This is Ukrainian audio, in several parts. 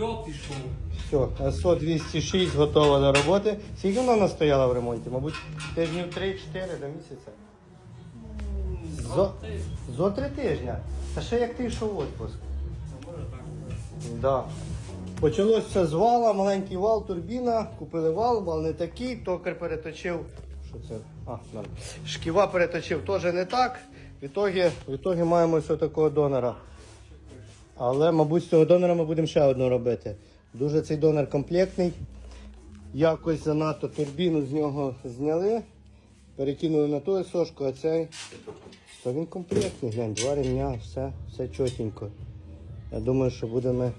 льот пішов. Все, СО 206 готова до роботи. Скільки вона стояла в ремонті? Мабуть, тижнів 3-4 до місяця. Зо, зо три тижня. Та ще як ти йшов в відпуск. Може так. Да. Почалося все з вала, маленький вал, турбіна, купили вал, вал не такий, токар переточив. Що це? А, да. Шківа переточив теж не так. В ітогі, в ітогі маємо ось такого донора. Але, мабуть, з цього донора ми будемо ще одного робити. Дуже цей донор комплектний. Якось занадто турбіну з нього зняли, перекинули на ту сошку, а цей. То він комплектний, глянь, два ремня, все, все чотенько. Я думаю, що будемо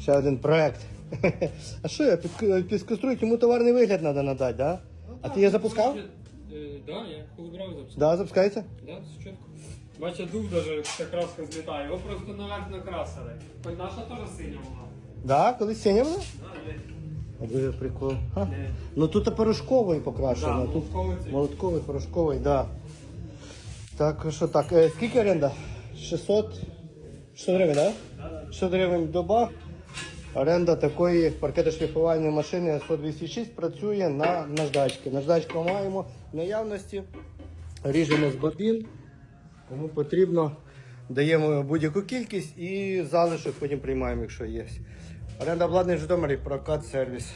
ще один проект. А що я під, йому товарний вигляд треба надати, да? А ти її запускав? Е, Да, я коли брав запускав. Да, запускається? Да, все чітко. Бача, дух даже ця краска злітає. Його просто наверх накрасили. Хоч наша теж синя вона. Да, колись синя була? Да. Дуже прикол. Ха. Є. Ну тут порошковий покрашено. Да, тут молотковий молотковий, порошковий, да. Так, що так, е, скільки оренда? 600, 600 гривень, да? 600 гривень доба. Оренда такої паркетошліфувальної машини 126 працює на наждачки. Наждачку маємо в наявності. Ріжемо з бобін. Кому потрібно, даємо будь-яку кількість і залишок потім приймаємо, якщо є. Оренда обладнання в Житомирі, прокат сервіс.